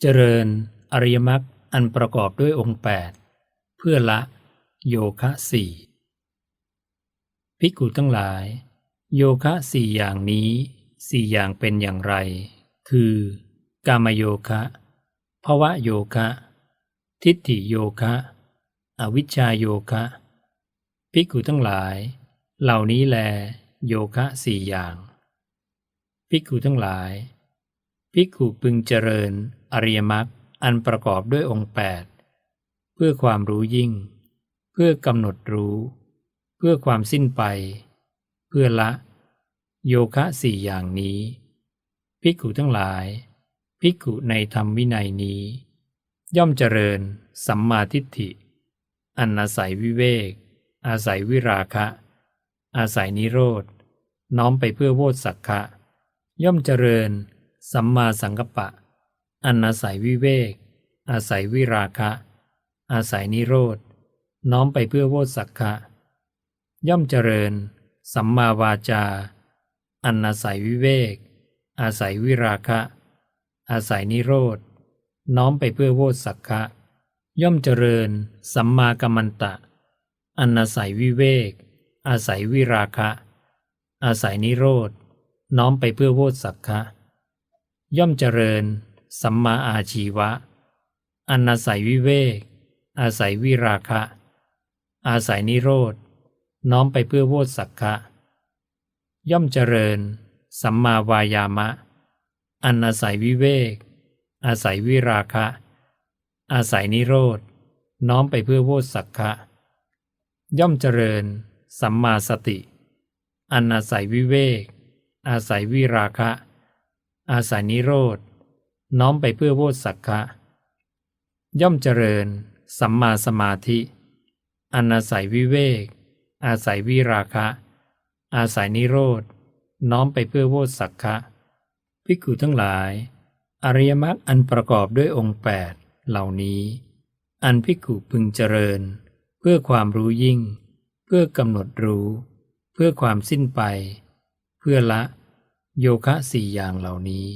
เจริญอริยมรรคอันประกอบด้วยองค์แปดเพื่อละโยคะสี่ภิกขุทั้งหลาย โยคะสี่อย่างนี้สี่อย่างเป็นอย่างไร คือกามโยคะภวะโยคะ ทิฏฐิโยคะ อวิชชาโยคะ ภิกขุทั้งหลาย เหล่านี้แล โยคะสี่อย่าง ภิกขุทั้งหลาย ภิกขุพึงเจริญ อริยมรรคอันประกอบด้วยองค์แปดเพื่อความรู้ยิ่ง เพื่อกำหนดรู้ เพื่อความสิ้นไป เพื่อละ โยคะสี่อย่างนี้ ภิกขุทั้งหลาย ภิกขุในธรรมวินัยนี้ ย่อมเจริญ สัมมาทิฏฐิ อันอาศัยวิเวก อาศัยวิราคะ อาศัยนิโรธน้อมไปเพื่อโวตสักคะย่อมเจริญ สัมมาสังกัปปะ อันอาศัยวิเวก อาศัยวิราคะ อาศัยนิโรธ น้อมไปเพื่อโวตสักคะย่อมเจริญ สัมมาวาจา อันอาศัยวิเวก อาศัยวิราคะ อาศัยนิโรธ น้อมไปเพื่อโวตสักคะย่อมเจริญ สัมมากัมมันตะ อันอาศัยวิเวก อาศัยวิราคะ อาศัยนิโรธ น้อมไปเพื่อโวตสักคะ ย่อมเจริญ สัมมาอาชีวะ อันอาศัยวิเวก อาศัยวิราคะ อาศัยนิโรธ น้อมไปเพื่อโวตสักคะย่อมเจริญ สัมมาวายามะ อันอาศัยวิเวก อาศัยวิราคะ อาศัยนิโรธ น้อมไปเพื่อโวตสักคะย่อมเจริญ สัมมาสติ อันอาศัยวิเวก อาศัยวิราคะ อาศัยนิโรธ น้อมไปเพื่อโวตสักคะย่อมเจริญ สัมมาสมาธิอันอาศัยวิเวก อาศัยวิราคะ อาศัยนิโรธ น้อมไปเพื่อโวตสักคะภิกขุทั้งหลาย อริยมรรคอันประกอบด้วยองค์แปดเหล่านี้ อันภิกขุพึงเจริญ เพื่อความรู้ยิ่ง เพื่อกำหนดรู้ เพื่อความสิ้นไป เพื่อละ โยคะสี่อย่างเหล่านี้